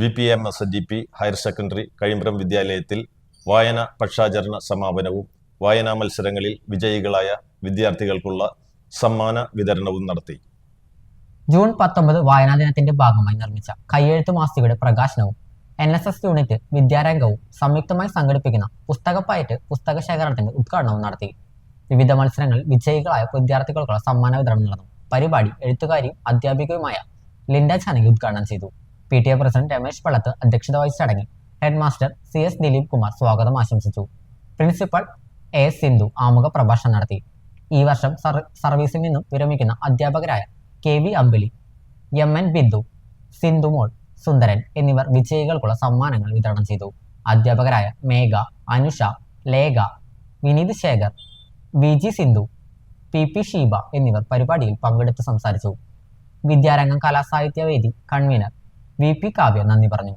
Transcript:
V P M S D P higher secondary Kazhimbram വിദ്യാലയത്തിൽ വായന പക്ഷാചരണ സമാപനവും വായനാ മത്സരങ്ങളിൽ വിജയികളായ വിദ്യാർത്ഥികൾക്കുള്ള സമ്മാന വിതരണവും നടത്തി. ജൂൺ പത്തൊമ്പത് വായനാ ദിനത്തിന്റെ ഭാഗമായി നിർമ്മിച്ച കയ്യെഴുത്ത് മാസികയുടെ പ്രകാശനവും എൻ എസ് എസ് യൂണിറ്റ് വിദ്യാരംഗവും സംയുക്തമായി സംഘടിപ്പിക്കുന്ന പുസ്തകപ്പയറ്റ് പുസ്തക ശേഖരണത്തിന്റെ ഉദ്ഘാടനവും നടത്തി. വിവിധ മത്സരങ്ങളിൽ വിജയികളായ വിദ്യാർത്ഥികൾക്കുള്ള സമ്മാന വിതരണം നടന്നു. പരിപാടി എഴുത്തുകാരിയും അധ്യാപികയുമായ ലിൻഡ ചാനകി ഉദ്ഘാടനം ചെയ്തു. P T A president Ramesh Pallath അധ്യക്ഷത വഹിച്ച ചടങ്ങിൽ head master C S Dileep Kumar സ്വാഗതം ആശംസിച്ചു. പ്രിൻസിപ്പൽ എ എസ് സിന്ധു ആമുഖ പ്രഭാഷണം നടത്തി. ഈ വർഷം സർ- സർവീസിൽ നിന്നും വിരമിക്കുന്ന അധ്യാപകരായ K V Ambili M N Bindu Sindhumol Sundaran എന്നിവർ വിജയികൾക്കുള്ള സമ്മാനങ്ങൾ വിതരണം ചെയ്തു. അധ്യാപകരായ Megha Anusha Lekha Vineeth Shekhar V G Sindhu P P Sheeba എന്നിവർ പരിപാടിയിൽ പങ്കെടുത്ത് സംസാരിച്ചു. Vidyarangam Kalasahithyavedi convener V P Kavya നന്ദി പറഞ്ഞു.